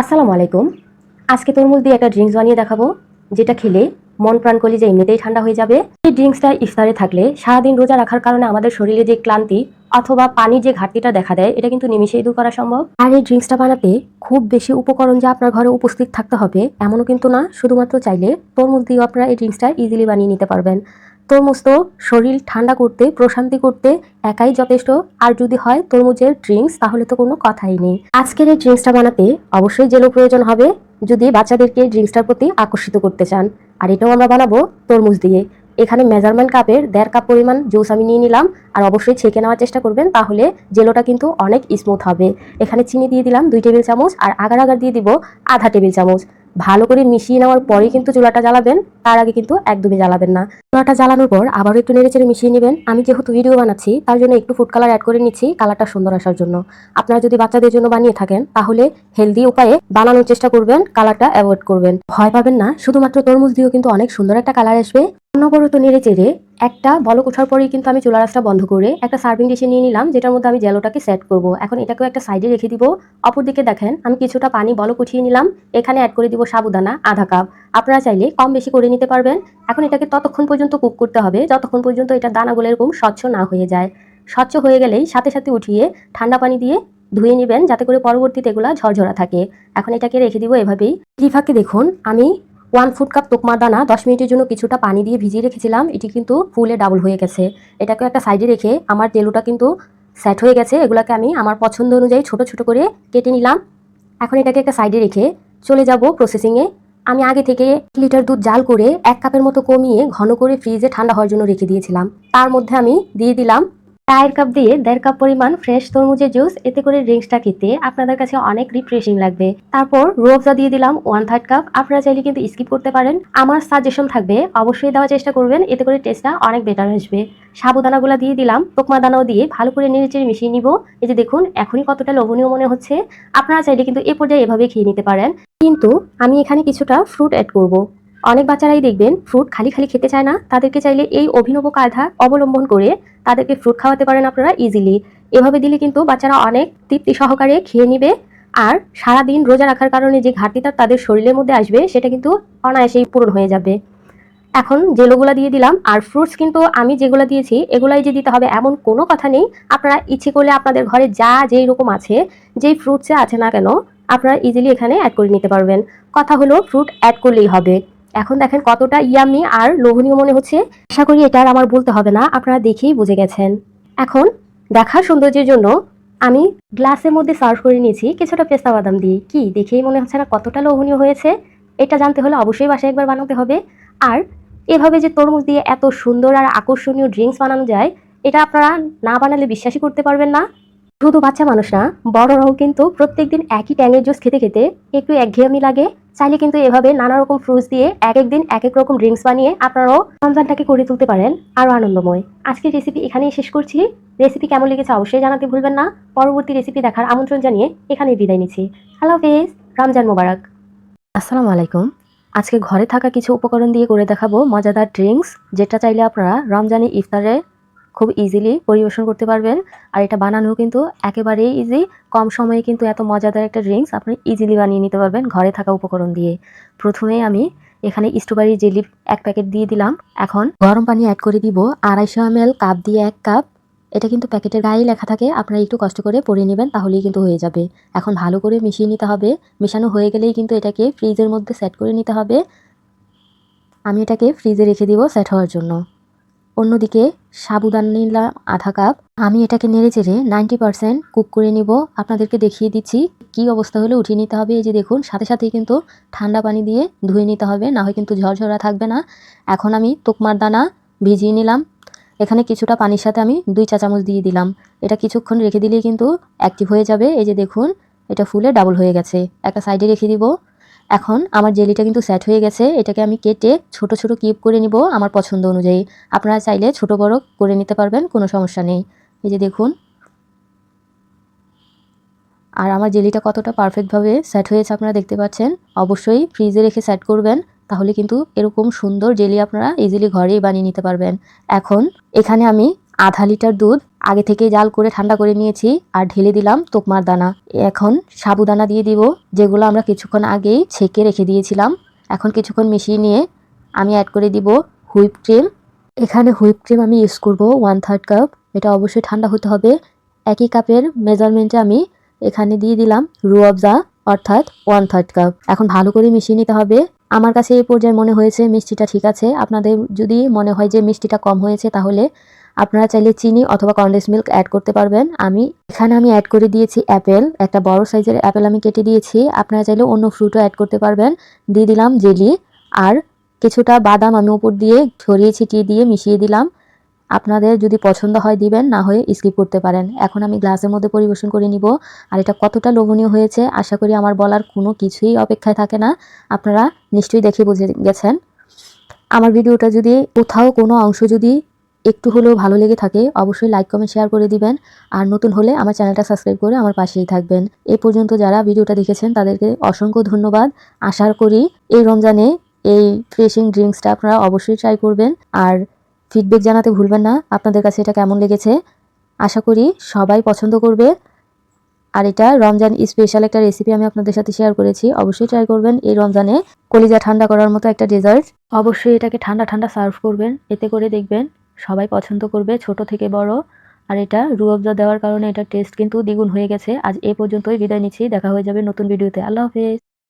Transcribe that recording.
আসসালামু আলাইকুম। আজকে তরমুজ দিয়ে একটা ড্রিঙ্কস বানিয়ে দেখাবো, যেটা খেলে মন প্রাণ কলিজা এমনিতেই ঠান্ডা হয়ে যাবে। এই ড্রিঙ্কসটা ইফতারে থাকলে সারাদিন রোজা রাখার কারণে আমাদের শরীরে যে ক্লান্তি অথবা পানির যে ঘাটতিটা দেখা দেয়, এটা কিন্তু নিমিশেই দূর করা সম্ভব। আর এই ড্রিঙ্কসটা বানাতে খুব বেশি উপকরণ যে আপনার ঘরে উপস্থিত থাকতে হবে, এমনও কিন্তু না। শুধুমাত্র চাইলে তরমুজ দিয়েও আপনারা এই ড্রিঙ্কসটা ইজিলি বানিয়ে নিতে পারবেন। তরমুজ তো শরীর ঠান্ডা করতে, প্রশান্তি করতে একাই যথেষ্ট। আর যদি হয় তরমুজের ড্রিঙ্কস তাহলে তো কোনো কথাই নেই। আজকের এই ড্রিঙ্কসটা বানাতে অবশ্যই জেলো প্রয়োজন হবে, যদি বাচ্চাদেরকে ড্রিঙ্কসটার প্রতি আকর্ষিত করতে চান। আর এটাও আমরা বানাবো তরমুজ দিয়ে। এখানে মেজারমেন্ট কাপের দেড় কাপ পরিমাণ জুস আমি নিয়ে নিলাম। আর অবশ্যই ছেঁকে নেওয়ার চেষ্টা করবেন, তাহলে জেলোটা কিন্তু অনেক স্মুথ হবে। এখানে চিনি দিয়ে দিলাম দুই টেবিল চামচ, আর আগার আগার দিয়ে দিব আধা টেবিল চামচ। ভালো করে মিশিয়ে নেওয়ার পরে কিন্তু চুলাটা জ্বালাবেন, তার আগে কিন্তু একদমই জ্বালাবেন না। চুলাটা জ্বালানোর পর আবারও একটু নেড়ে চেড়ে মিশিয়ে নেবেন। আমি যেহেতু ভিডিও বানাচ্ছি, তার জন্য একটু ফুড কালার অ্যাড করে নিচ্ছি কালারটা সুন্দর আসার জন্য। আপনারা যদি বাচ্চাদের জন্য বানিয়ে থাকেন, তাহলে হেলদি উপায়ে বানানোর চেষ্টা করবেন কালারটা অ্যাভয়েড করবেন। ভয় পাবেন না, শুধুমাত্র তরমুজ দিয়েও কিন্তু অনেক সুন্দর একটা কালার আসবে। অনবরত নেড়ে চেড়ে একটা বলক ওঠার পরেই কিন্তু আমি চুলা রাসটা বন্ধ করে একটা সার্ভিং ডিশে নিয়ে নিলাম, যেটার মধ্যে আমি জেলোটাকে সেট করব। এখন এটাকেও একটা সাইডে রেখে দিব। অপর দিকে দেখেন, আমি কিছুটা পানি বলক উঠিয়ে নিলাম। এখানে অ্যাড করে দিব সাবুদানা, আধা কাপ আপনারা চাইলে কম বেশি করে নিতে পারবেন। এখন এটাকে ততক্ষণ পর্যন্ত কুক করতে হবে, যতক্ষণ পর্যন্ত এটা দানাগুলো এরকম স্বচ্ছ না হয়ে যায়। স্বচ্ছ হয়ে গেলেই সাথে সাথে উঠিয়ে ঠান্ডা পানি দিয়ে ধুয়ে নেবেন, যাতে করে পরবর্তীতে এগুলা ঝরঝরা থাকে। এখন এটাকে রেখে দিব এভাবেই। রিফাকে দেখুন, আমি ওয়ান ফুড কাপ তোকমা দানা দশ মিনিটের জন্য কিছুটা পানি দিয়ে ভিজিয়ে রেখেছিলাম। এটি কিন্তু ফুলে ডাবল হয়ে গেছে। এটাকে একটা সাইডে রেখে আমার তেলুটা কিন্তু সেট হয়ে গেছে। এগুলোকে আমি আমার পছন্দ অনুযায়ী ছোট ছোট করে কেটে নিলাম। এখন এটাকে একটা সাইডে রেখে চলে যাব প্রসেসিংয়ে আমি আগে থেকে এক লিটার দুধ জাল করে এক কাপের মতো কমিয়ে ঘন করে ফ্রিজে ঠান্ডা হওয়ার জন্য রেখে দিয়েছিলাম। তার মধ্যে আমি দিয়ে দিলাম চায়ের কাপ দিয়ে দেড় কাপ পরিমাণ ফ্রেশ তরমুজের জুস এতে করে ড্রিঙ্কসটা খেতে আপনাদের কাছে অনেক রিফ্রেশিং লাগবে। তারপর রোবজা দিয়ে দিলাম ওয়ান থার্ড কাপ আপনারা চাইলে কিন্তু স্কিপ করতে পারেন। আমার সাজেশন থাকবে, অবশ্যই দেওয়ার চেষ্টা করবেন, এতে করে টেস্টটা অনেক বেটার আসবে। সাবুদানাগুলো দিয়ে দিলাম তোকমা দানাও দিয়ে ভালো করে নেড়েচেড়ে মিশিয়ে নিব। এই যে দেখুন, এখনই কতটা লোভনীয় মনে হচ্ছে। আপনারা চাইলে কিন্তু এ পর্যায়ে এভাবে খেয়ে নিতে পারেন। কিন্তু আমি এখানে কিছুটা ফ্রুট অ্যাড করব। অনেক বাচ্চারাই দেখবেন ফ্রুট খালি খালি খেতে চায় না। তাদেরকে চাইলে এই অভিনব কায়দা অবলম্বন করে তাদেরকে ফ্রুট খাওয়াতে পারেন আপনারা ইজিলি এভাবে দিলে কিন্তু বাচ্চারা অনেক তৃপ্তি সহকারে খেয়ে নিবে। আর সারাদিন রোজা রাখার কারণে যে ঘাটতিটা তাদের শরীরের মধ্যে আসবে, সেটা কিন্তু অনায়াসেই পূরণ হয়ে যাবে। এখন জেলোগুলা দিয়ে দিলাম, আর ফ্রুটস কিন্তু আমি যেগুলো দিয়েছি, এগুলাই যে দিতে হবে এমন কোনো কথা নেই। আপনারা ইচ্ছে করলে আপনাদের ঘরে যা যেই রকম আছে, যেই ফ্রুটসে আছে না কেন, আপনারা ইজিলি এখানে অ্যাড করে নিতে পারবেন। কথা হলো ফ্রুট অ্যাড করলেই হবে। এখন দেখেন কতটা ইয়ামি আর লোভনীয় মনে হচ্ছে। আশা করি এটা আর আমার বলতে হবে না, আপনারা দেখেই বুঝে গেছেন। এখন দেখার সৌন্দর্যের জন্য আমি গ্লাসের মধ্যে সার্ভ করে নিয়েছি কিছুটা পেস্তা বাদাম দিয়ে। কি, দেখেই মনে হচ্ছে না কতটা লোভনীয় হয়েছে? এটা জানতে হলে অবশ্যই বাসায় একবার বানাতে হবে। আর এভাবে যে তরমুজ দিয়ে এত সুন্দর আর আকর্ষণীয় ড্রিঙ্কস বানানো যায়, এটা আপনারা না বানালে বিশ্বাসই করতে পারবেন না। শুধু বাচ্চা মানুষ না বড়রাও কিন্তু প্রত্যেকদিন একই ট্যাঙের জুস খেতে খেতে একটু একঘেয়েমি লাগে। চাইলে কিন্তু এভাবে নানা রকম ফ্রুটস দিয়ে এক এক দিন এক এক রকম ড্রিঙ্কস বানিয়ে আপনারাও রমজানটাকে করে তুলতে পারেন। আরও আনন্দময়। আজকের রেসিপি এখানেই শেষ করছি। রেসিপি কেমন লেগেছে অবশ্যই জানাতে ভুলবেন না। পরবর্তী রেসিপি দেখার আমন্ত্রণ জানিয়ে এখানেই বিদায় নিচ্ছি। হ্যালো হাফেজ। রমজান মোবারক। আসসালামু আলাইকুম। আজকে ঘরে থাকা কিছু উপকরণ দিয়ে করে দেখাবো মজাদার ড্রিঙ্কস যেটা চাইলে আপনারা রমজানে ইফতারে খুব ইজিলি পরিবেশন করতে পারবেন। আর এটা বানানো কিন্তু একেবারেই ইজি কম সময়ে কিন্তু এত মজাদার একটা ড্রিঙ্কস আপনি ইজিলি বানিয়ে নিতে পারবেন ঘরে থাকা উপকরণ দিয়ে। প্রথমে আমি এখানে স্ট্রবেরি জেলি এক প্যাকেট দিয়ে দিলাম। এখন গরম পানি অ্যাড করে দিব আড়াইশো এম কাপ দিয়ে এক কাপ এটা কিন্তু প্যাকেটের গায়ে লেখা থাকে, আপনারা একটু কষ্ট করে পরে নেবেন, তাহলেই কিন্তু হয়ে যাবে। এখন ভালো করে মিশিয়ে নিতে হবে। মেশানো হয়ে গেলেই কিন্তু এটাকে ফ্রিজের মধ্যে সেট করে নিতে হবে। আমি এটাকে ফ্রিজে রেখে দিব সেট হওয়ার জন্য। অন্যদিকে সাবুদানা নিলাম আধা কাপ। আমি এটাকে নেড়ে চেড়ে নাইনটি পারসেন্ট কুক করে নিব। আপনাদেরকে দেখিয়ে দিচ্ছি কি অবস্থা হলে। উঠিয়ে নিতে হবে এই যে দেখুন, সাথে সাথেই কিন্তু ঠান্ডা পানি দিয়ে ধুয়ে নিতে হবে, না হয় কিন্তু ঝরঝরা থাকবে না। এখন আমি তোকমার দানা ভিজিয়ে নিলাম। এখানে কিছুটা পানির সাথে আমি দুই চা চামচ দিয়ে দিলাম। এটা কিছুক্ষণ রেখে দিলেই কিন্তু অ্যাক্টিভ হয়ে যাবে। এই যে দেখুন, এটা ফুলে ডাবল হয়ে গেছে। একটা সাইডে রেখে দিব। এখন আমার জেলিটা কিন্তু সেট হয়ে গেছে, এটাকে আমি কেটে ছোট ছোট কিউব করে নিব আমার পছন্দ অনুযায়ী। আপনারা চাইলে ছোট বড় করে নিতে পারবেন, কোনো সমস্যা নেই। এই যে দেখুন। আর আমার জেলিটা কতটা পারফেক্টভাবে সেট হয়েছে আপনারা দেখতে পাচ্ছেন। অবশ্যই ফ্রিজে রেখে সেট করবেন, তাহলে কিন্তু এরকম সুন্দর জেলি আপনারা ইজিলি ঘরেই বানিয়ে নিতে পারবেন। এখন এখানে আমি আধা লিটার দুধ আগে থেকে জাল করে ঠান্ডা করে নিয়েছি আর ঢেলে দিলাম তোকমার দানা। এখন সাবুদানা দিয়ে দিব, যেগুলো আমরা কিছুক্ষণ আগেই ছেঁকে রেখে দিয়েছিলাম। এখন কিছুক্ষণ মিশিয়ে নিয়ে আমি অ্যাড করে দিব হুইপ ক্রিম। এখানে হুইপ ক্রিম আমি ইউজ করব ওয়ান থার্ড কাপ এটা অবশ্যই ঠান্ডা হতে হবে। একই কাপের মেজারমেন্টে আমি এখানে দিয়ে দিলাম রু রুয়াবজা অর্থাৎ ওয়ান থার্ড কাপ এখন ভালো করে মিশিয়ে নিতে হবে। আমার কাছে এই পর্যায়ে মনে হয়েছে মিষ্টিটা ঠিক আছে। আপনাদের যদি মনে হয় যে মিষ্টিটা কম হয়েছে তাহলে আপনারা চাইলে চিনি অথবা কন্ডেন্স মিল্ক অ্যাড করতে পারবেন। আমি এখানে আমি অ্যাড করে দিয়েছি অ্যাপেল একটা বড় সাইজের অ্যাপেল আমি কেটে দিয়েছি। আপনারা চাইলে অন্য ফ্রুটও অ্যাড করতে পারবেন। দিয়ে দিলাম জেলি আর কিছুটা বাদাম আমি উপর দিয়ে ছড়িয়ে ছিটিয়ে দিয়ে মিশিয়ে দিলাম। আপনাদের যদি পছন্দ হয় দিবেন, না হয়ে স্কিপ করতে পারেন। এখন আমি গ্লাসের মধ্যে পরিবেশন করে নিব। আর এটা কতটা লোভনীয় হয়েছে, আশা করি আমার বলার কোনো কিছুই অপেক্ষায় থাকে না। আপনারা নিশ্চয়ই দেখে বুঝে গেছেন। আমার ভিডিওটা যদি কোথাও কোনো অংশ যদি একটু হলেও ভালো লেগে থাকে, অবশ্যই লাইক কমেন্ট শেয়ার করে দিবেন। আর নতুন হলে আমার চ্যানেলটা সাবস্ক্রাইব করে আমার পাশেই থাকবেন। এ পর্যন্ত যারা ভিডিওটা দেখেছেন, তাদেরকে অসংখ্য ধন্যবাদ। আশা করি এই রমজানে এই ফ্রেশিং ড্রিঙ্কসটা আপনারা অবশ্যই ট্রাই করবেন। আর ফিডব্যাক জানাতে ভুলবেন না, আপনাদের কাছে এটা কেমন লেগেছে? আশা করি সবাই পছন্দ করবে। আর এটা রমজান স্পেশাল একটা রেসিপি আমি আপনাদের সাথে শেয়ার করেছি, অবশ্যই ট্রাই করবেন। এই রমজানে কলিজা ঠান্ডা করার মতো একটা ডেজার্ট অবশ্যই এটাকে ঠান্ডা ঠান্ডা সার্ভ করবেন। এতে করে দেখবেন সবাই পছন্দ করবে, ছোট থেকে বড়। আর এটা রুয়াবজা দেওয়ার কারণে এটা টেস্ট কিন্তু দ্বিগুণ হয়ে গেছে। আজ এ পর্যন্তই বিদায় নিচ্ছি, দেখা হয়ে যাবে নতুন ভিডিওতে আল্লাহ হাফেজ।